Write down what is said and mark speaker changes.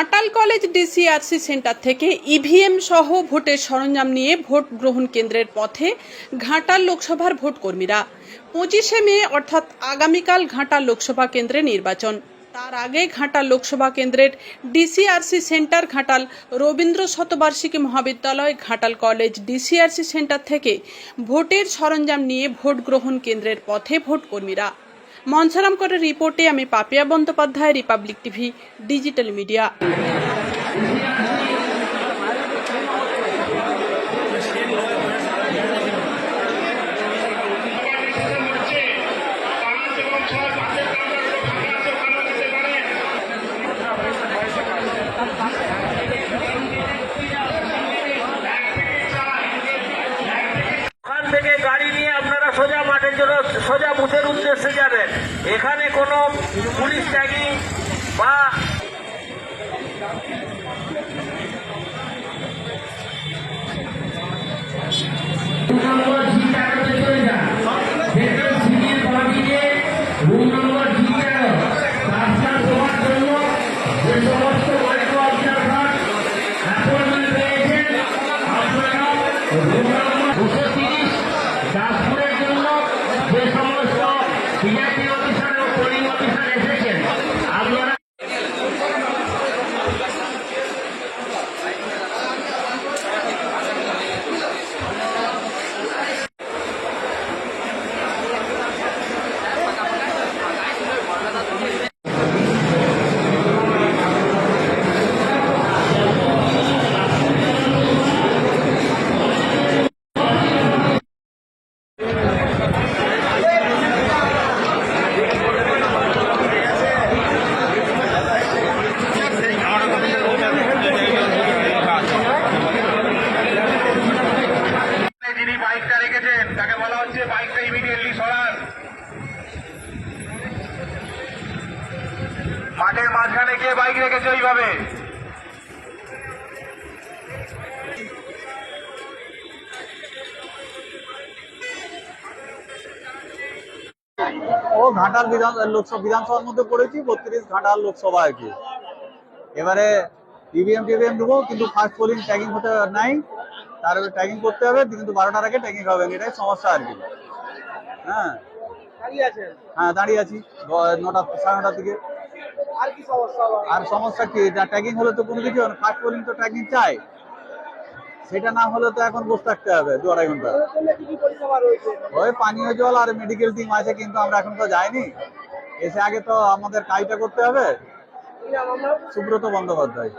Speaker 1: Ghatal college DCRC centre থেকে EVM সহ ভোটের সরঞ্জাম নিয়ে ভোট গ্রহণ কেন্দ্রের পথে ঘাটাল লোকসভার ভোট কর্মীরা পঁচিশে মে, অর্থাৎ আগামীকাল ঘাটাল লোকসভা কেন্দ্রে নির্বাচন। তার আগে ঘাটাল লোকসভা কেন্দ্রের DCRC centre Ghatal Rabindra Satabarshiki Mahavidyalaya Ghatal college DCRC centre থেকে ভোটের সরঞ্জাম নিয়ে ভোট গ্রহণ কেন্দ্রের পথে ভোট কর্মীরা মনসারাম করে রিপোর্টে আমি Papiya Bandyopadhyay, Republic TV, digital media.
Speaker 2: থেকে গাড়ি নিয়ে আপনারা সোজা মাঠের জন্য এখানে কোনো পুলিশ ট্যাগিং বা দুশো দাসপুরের জন্য যে সমস্ত বিজেপি মাঝখানে গিয়ে বাইক রেখেছে ওইভাবে।
Speaker 3: ও ঘাটাল বিধান লোকসভা বিধানসভার মধ্যে পড়েছি বত্রিশ ঘাটাল লোকসভা আর কি। এবারে ইভিএম টিভিএম দেবো কিন্তু ফার্স্ট পোলিং ট্যাগিং হতে নাই। তার ট্যাগিং করতে হবে কিন্তু বারোটার আগে ট্যাগিং হবে এটাই সমস্যা আর কি। হ্যাঁ। হ্যাঁ দাঁড়িয়ে আছি নটা সাড়ে নটার দিকে। আর সমস্যা কি এটা ট্যাগিং হলে তো কোনো কিছু ফার্স্ট পোলিং তো ট্যাগিং চাই। সেটা না হলে তো এখন বসে থাকতে হবে দু আড়াই ঘণ্টা। ওই পানীয় জল আর মেডিকেল টিম আছে কিন্তু আমরা এখন তো যাইনি। এসে আগে তো আমাদের কাজটা করতে হবে। সুব্রত বন্দ্যোপাধ্যায়।